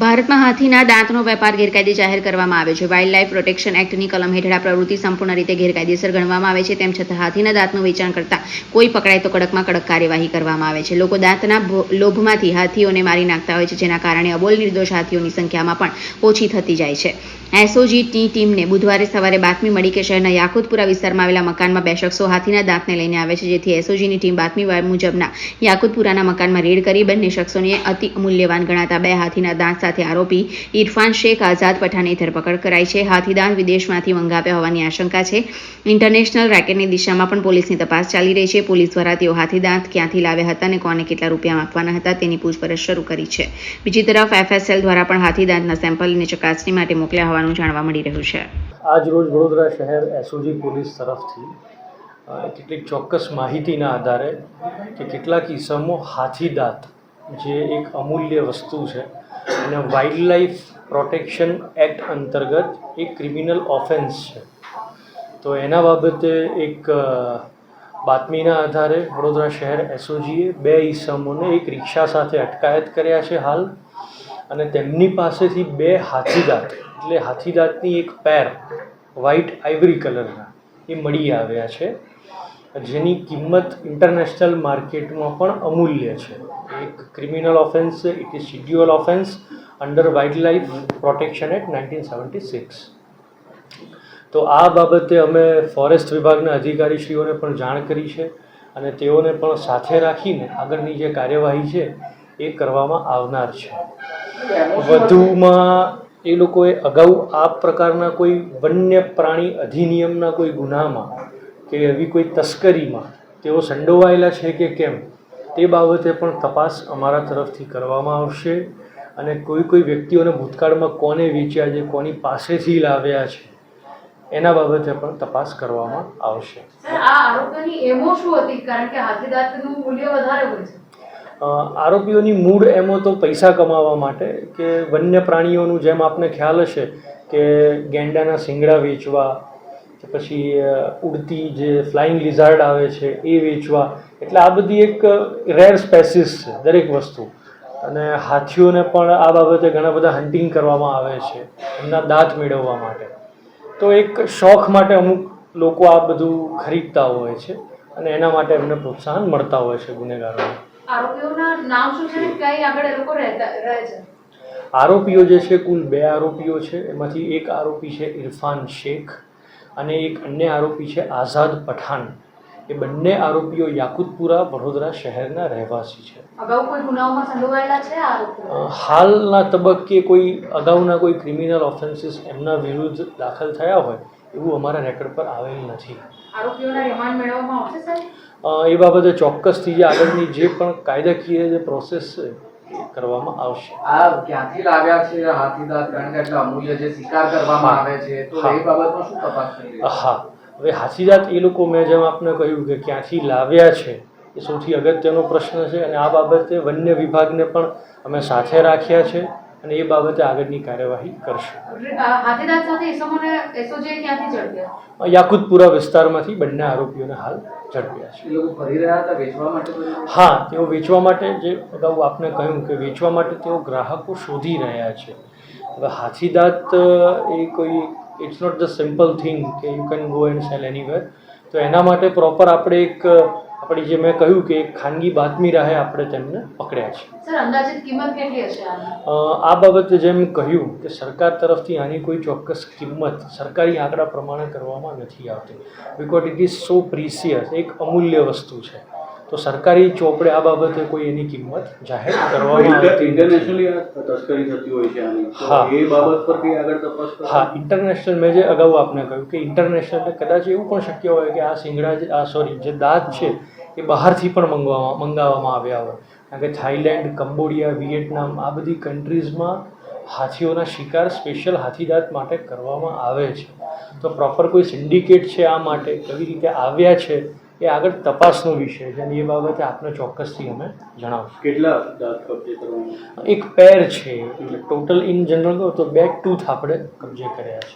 ભારતમાં હાથીના દાંતનો વેપાર ગેરકાયદે જાહેર કરવામાં આવ્યો છે. વાઇલ્ડ લાઇફ પ્રોટેક્શન એક્ટની કલમ હેઠળ પ્રવૃત્તિ સંપૂર્ણ રીતે ગેરકાયદેસર ગણવામાં આવે છે. તેમ છતાં હાથીના દાંતનું વેચાણ કરતા કોઈ પકડાય તો કડકમાં કડક કાર્યવાહી કરવામાં આવે છે. લોકો દાંતના લોભમાંથી હાથીઓને મારી નાખતા હોય છે, જેના કારણે અબોલ નિર્દોષ હાથીઓની સંખ્યામાં પણ ઓછી થતી જાય છે. એસઓજીની ટીમને બુધવારે સવારે બાતમી મળી કે શહેરના યાકુતપુરા વિસ્તારમાં આવેલા મકાનમાં બે શખ્સો હાથીના દાંતને લઈને આવે છે, જેથી એસઓજીની ટીમ બાતમી મુજબના યાકુતપુરાના મકાનમાં રેડ કરી બંને શખ્સોને અતિ મૂલ્યવાન ગણાતા બે હાથીના દાંત સાથે આરોપી ઇરફાન શેખ આઝાદ પઠાણની ધરપકડ કરાઈ છે. હાથીદાન વિદેશમાંથી મંગાવ્યા હોવાની આશંકા છે. ઇન્ટરનેશનલ રેકેટની દિશામાં પણ પોલીસની તપાસ ચાલી રહી છે. પોલીસ દ્વારા તેઓ હાથીદાંત ક્યાંથી લાવ્યા હતા અને કોને કેટલા રૂપિયા આપવાના હતા તેની પૂછપરછ શરૂ કરી છે. બીજી તરફ એફએસએલ દ્વારા પણ હાથીદાંતના સેમ્પલની ચકાસણી માટે મોકલ્યા હોવાનું જાણવા મળી રહ્યું છે. આજ રોજ વડોદરા શહેર એસઓજી પોલીસ તરફથી કેટલીક ચોક્કસ માહિતીના આધારે કે કેટલાક ઈસમો હાથીદાંત, જે એક અમૂલ્ય વસ્તુ છે અને વાઇલ્ડ લાઈફ પ્રોટેક્શન એક્ટ અંતર્ગત એક ક્રિમિનલ ઓફેન્સ છે. તો એના બાબતે એક બાતમીના આધારે વડોદરા શહેર એસઓજીએ બે ઈસમોને એક રિક્ષા સાથે અટકાયત કર્યા છે હાલ અને તેમની પાસેથી બે હાથીદાંત, એટલે હાથીદાંતની એક પેર, વ્હાઇટ આઇવરી કલરના, એ મળી આવ્યા છે. જેની કિંમત ઇન્ટરનેશનલ માર્કેટમાં પણ અમૂલ્ય છે. એક ક્રિમિનલ ઓફેન્સ છે it is scheduled offence under wild life protection act nineteen seventy six તો આ બાબતે અમે ફોરેસ્ટ વિભાગના અધિકારીશ્રીઓને પણ જાણ કરી છે અને તેઓને પણ સાથે રાખીને આગળની જે કાર્યવાહી છે એ કરવામાં આવનાર છે. વધુમાં એ લોકોએ અગાઉ આ પ્રકારના કોઈ વન્ય પ્રાણી અધિનિયમના કોઈ ગુનામાં કે એવી કોઈ તસ્કરીમાં તેઓ સંડોવાયેલા છે કે કેમ તે બાબતે પણ તપાસ અમારા તરફથી કરવામાં આવશે અને કોઈ કોઈ વ્યક્તિઓને ભૂતકાળમાં કોને વેચ્યા છે કોની પાસેથી લાવ્યા છે એના બાબતે પણ તપાસ કરવામાં આવશે. આરોપીઓની મૂળ એમો તો પૈસા કમાવા માટે કે વન્ય પ્રાણીઓનું જેમ આપને ખ્યાલ હશે કે ગેંડાના શિંગડા વેચવા કે પછી ઉડતી જે ફ્લાઇંગ લિઝાર્ડ આવે છે એ વેચવા. એટલે આ બધી એક રેર સ્પેસીસ છે દરેક વસ્તુ. અને હાથીઓને પણ આ બાબતે ઘણા બધા હન્ટિંગ કરવામાં આવે છે એમના દાંત મેળવવા માટે. તો એક શોખ માટે અમુક લોકો આ બધું ખરીદતા હોય છે અને એના માટે એમને પ્રોત્સાહન મળતા હોય છે ગુનેગારોને. આરોપીઓ જે છે કુલ બે આરોપીઓ છે. એમાંથી એક આરોપી છે ઇરફાન શેખ. અને એક અન્ય આરોપી છે આઝાદ પઠાણ. એ બંને આરોપીઓ યાકુતપુરા વડોદરા શહેરના રહેવાસી છે. હાલના તબક્કે કોઈ અગાઉના કોઈ ક્રિમિનલ ઓફેન્સીસ એમના વિરુદ્ધ દાખલ થયા હોય એવું અમારા રેકોર્ડ પર આવેલ નથી. એ બાબતે ચોક્કસથી જે આગળની જે પણ કાયદાકીય જે પ્રોસેસ છે કરવામાં આવશે. આ ક્યાંથી લાવ્યા છે? હાથીદાંત કારણ કે એટલા અમૂલ્ય જે શિકાર કરવામાં આવે છે તો હા. એ બાબતમાં શું તપાસ કરી હા. હવે હાથીદાંત એ લોકો મેં જેમ આપને કહ્યું કે ક્યાંથી લાવ્યા છે એ સૌથી અગત્યનો પ્રશ્ન છે અને આ બાબતે વન્ય વિભાગને પણ અમે સાથે રાખ્યા છે. અને એ બાબતે આગળની કાર્યવાહી કરશે. યાકુતપુરા વિસ્તારમાંથી બંને આરોપીઓને હાલ ઝડપ્યા છે. એ લોકો ફરી રહ્યા હતા વેચવા માટે બધું? હા તેઓ વેચવા માટે જે અગાઉ આપને કહ્યું કે વેચવા માટે તેઓ ગ્રાહકો શોધી રહ્યા છે. હવે હાથીદાંત એ કોઈ it's not the simple thing કે you can go and sell anywhere તો એના માટે પ્રોપર આપણે એક આપણી જે મેં કહ્યું કે ખાનગી બાતમી રાહે આપણે તેમને પકડ્યા છે. સર અંદાજિત કિંમત કેટલી હશે આ બાબતે જેમ કહ્યું કે સરકાર તરફથી આની કોઈ ચોક્કસ કિંમત સરકારી આંકડા પ્રમાણે કરવામાં નથી આવતી. Because it is so precious એક અમૂલ્ય વસ્તુ છે. તો સરકારી ચોપડે આ બાબતે કોઈ એની કિંમત જાહેર કરવામાં આવતી ઇન્ટરનેશનલી તસ્કરી થતી હોય છે હા. એ બાબત પર કઈ આગળ તપાસ હા ઇન્ટરનેશનલ મેં જે અગાઉ આપને કહ્યું કે ઇન્ટરનેશનલ કદાચ એવું પણ શક્ય હોય કે આ સિંગડા જે આ સોરી જે દાંત છે એ બહારથી પણ મંગવામાં મંગાવવામાં આવ્યા હોય. કારણ કે થાઈલેન્ડ કંબોડિયા વિયેટનામ આ બધી કન્ટ્રીઝમાં હાથીઓના શિકાર સ્પેશિયલ હાથીદાંત માટે કરવામાં આવે છે. તો પ્રોપર કોઈ સિન્ડિકેટ છે આ માટે કેવી રીતે આવ્યા છે એ આગળ તપાસનો વિષય છે અને એ બાબતે આપને ચોક્કસથી અમે જણાવશું. કેટલા દાંત કબજે કરવાના? એક પેર છે એટલે ટોટલ ઇન જનરલ કહું તો બે ટૂથ આપણે કબજે કર્યા છે.